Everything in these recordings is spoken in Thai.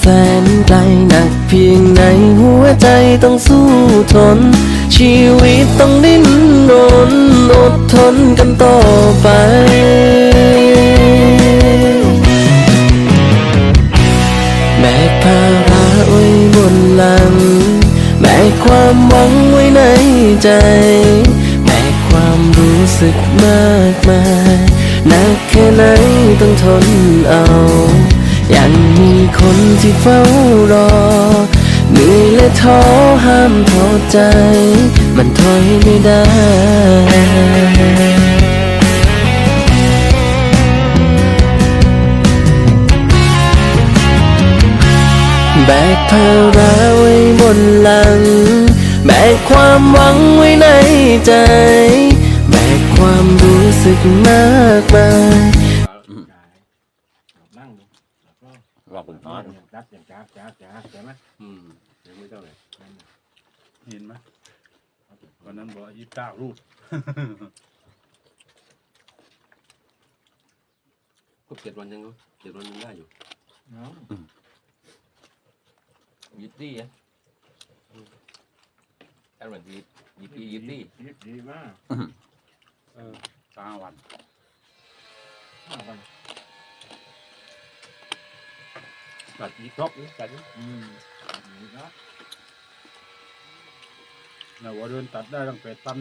แสนไกลหนักเพียงไหนหัวใจต้องสู้ทน ชีวิตต้องดิ้นรนอดทนกันต่อไปแบกภาระไว้บนหลังแบกความหวังไว้ในใจแบกความรู้สึกมากมายหนักแค่ไหนต้องทนเอา ยังมีคนที่เฝ้ารอเหนื่อยและท้อห้ามท้อใจ มันถอยไม่ได้แบกภาระไว้บนหลัง แบกความหวังไว้ในใจ แบกความรู้สึกมากมายนั่งดู วก็ว่าผมทอดอย่างจับอย่างจับจับจับใช่ไหมอืมยังไม่เท่าไหร่เห็นไหมวันนั้นบอกยี่สิบเก้ารูปก็เจ็ดวันยังเจ็ดวันยังได้อยู่เนาะยิปตี้อะแอนเหมือนยิปยิปปี้ยิปตี้ดีดีมากเออสามวันห้าวัน ตัดยี่ครบนี่ตัดนี่อืมดีครับนะว่าเดินตัดได้ตั้งแปดตัน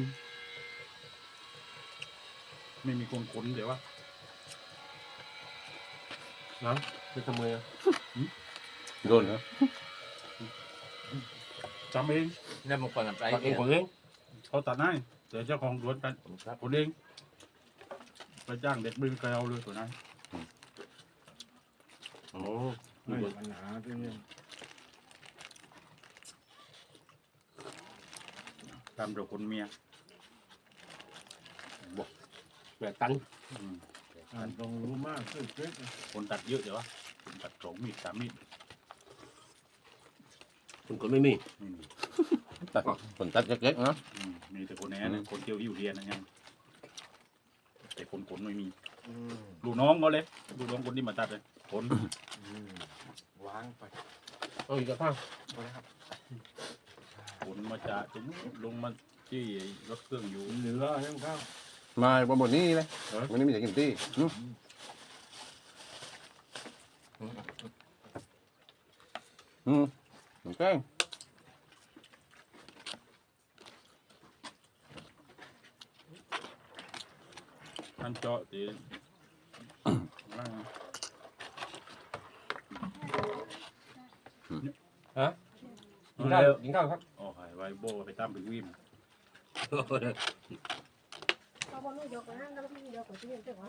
ไม่มีคนขนเดี๋ยววะไม่ทำไงอะโดนเหรอจำเองนั่นมันคนกับใจตัดเอเองงของเองเขาตัดให้แต่เจ้าของสวนตัดครับคนเองไปจ้างเด็กบึงไปเอาเลยตัวนั้นอ๋อ ไม่มีปัญหาที่นี่ตามเดี๋ยวคนเมียแปดตันอืมอ่านตรงรู้มากขึ้นขึ้นคนตัดเยอะเดี๋ยววะคนตัดสองมีดสามมีดคนคนไม่มีไม่มีตัดคนตัดเล็กๆนะ อืมมีแต่คนแหนะคนเที่ยวหิวเรียนนะยังแต่คนขนไม่มี อืมลูกน้องก็เลยลูกน้องคนที่มาตัดเลยขน อืม วางไปเอาอีกกระทั่งไปครับขนมาจากตรงนู้นลงมาที่รถเครื่องอยู่เหลืออะไรบ้างครับมาบนบนนี้เลยวันนี้มีแต่กินตี้อืมเหมือนกันท่านเจาะตีล่าง กินข้าวกินข้าวครับอ๋อหายไว้โบไปตามถึงวิมเขาบอกลูกยกนะแล้วพี่ยกของที่นี่ใช่ไหม